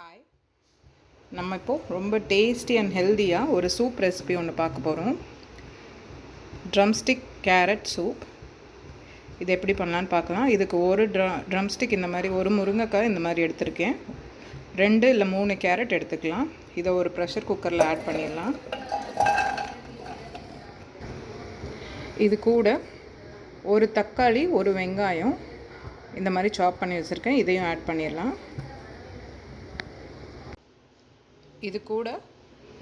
Hi நம்ம இப்போது ரொம்ப டேஸ்டி அண்ட் ஹெல்த்தியாக ஒரு சூப் ரெசிபி ஒன்று பார்க்க போகிறோம் ட்ரம்ஸ்டிக் கேரட் சூப் இது எப்படி பண்ணலான்னு பார்க்கலாம். இதுக்கு ஒரு ட்ர ட்ரம்ஸ்டிக் இந்த மாதிரி ஒரு முருங்கைக்காய் இந்த மாதிரி எடுத்திருக்கேன். ரெண்டு இல்லை மூணு கேரட் எடுத்துக்கலாம். இதை ஒரு ப்ரெஷர் குக்கரில் ஆட் பண்ணிடலாம். இது கூட ஒரு தக்காளி ஒரு வெங்காயம் இந்த மாதிரி சாப் பண்ணி வச்சுருக்கேன். இதையும் ஆட் பண்ணிடலாம். இது கூட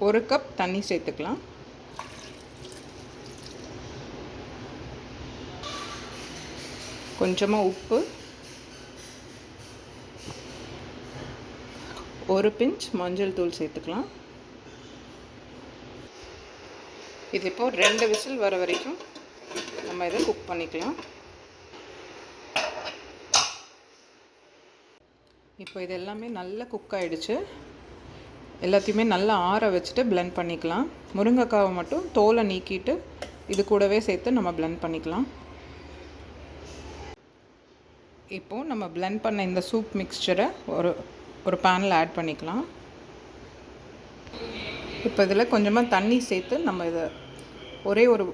ஒரு கப் தண்ணி சேர்த்துக்கலாம். கொஞ்சமாக உப்பு. ஒரு பிஞ்ச் மஞ்சள் தூள் சேர்த்துக்கலாம். இது இப்போது ரெண்டு விசில் வர வரைக்கும் நம்ம இதை குக் பண்ணிக்கலாம். இப்போ இது எல்லாமே நல்லா குக் ஆகிடுச்சு எல்லாத்தையுமே நல்லா ஆற வச்சுட்டு பிளெண்ட் பண்ணிக்கலாம். முருங்கைக்காவை மட்டும் தோலை நீக்கிட்டு இது கூடவே சேர்த்து நம்ம பிளெண்ட் பண்ணிக்கலாம். இப்போது நம்ம பிளெண்ட் பண்ண இந்த சூப் மிக்சரை ஒரு ஒரு பேனில் ஆட் பண்ணிக்கலாம். இப்போ இதில் கொஞ்சமாக தண்ணி சேர்த்து நம்ம இதை ஒரே ஒரு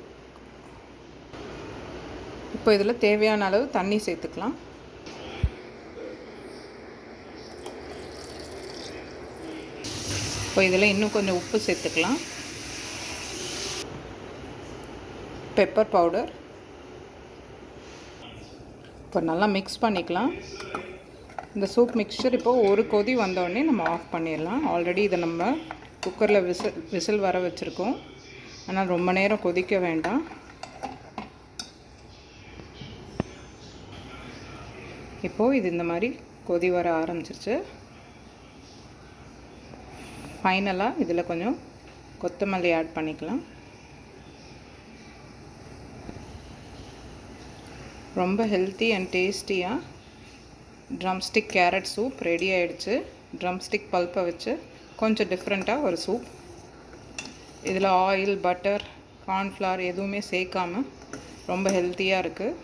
இப்போ இதில் தேவையான அளவு தண்ணி சேர்த்துக்கலாம். இப்போ இதில் இன்னும் கொஞ்சம் உப்பு சேர்த்துக்கலாம். பெப்பர் பவுடர் இப்போ நல்லா மிக்ஸ் பண்ணிக்கலாம். இந்த சூப் மிக்சர் இப்போது ஒரு கொதி வந்தோடனே நம்ம ஆஃப் பண்ணிடலாம். ஆல்ரெடி இதை நம்ம குக்கரில் விசில் விசில் வர வச்சுருக்கோம். ஆனால் ரொம்ப நேரம் கொதிக்க வேண்டாம். இப்போது இது இந்த மாதிரி கொதி வர ஆரம்பிச்சிருச்சு. ஃபைனலாக இதில் கொஞ்சம் கொத்தமல்லி ஆட் பண்ணிக்கலாம். ரொம்ப ஹெல்த்தி அண்ட் டேஸ்டியாக ட்ரம்ஸ்டிக் கேரட் சூப் ரெடி ஆகிடுச்சு ட்ரம்ஸ்டிக் பல்ப்பை வச்சு கொஞ்சம் டிஃப்ரெண்ட்டாக ஒரு சூப் இதில் ஆயில் பட்டர் கார்ன்ஃப்ளவர் எதுவுமே சேர்க்காமல் ரொம்ப ஹெல்த்தியாக இருக்குது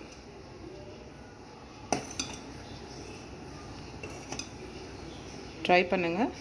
ட்ரை பண்ணுங்கள்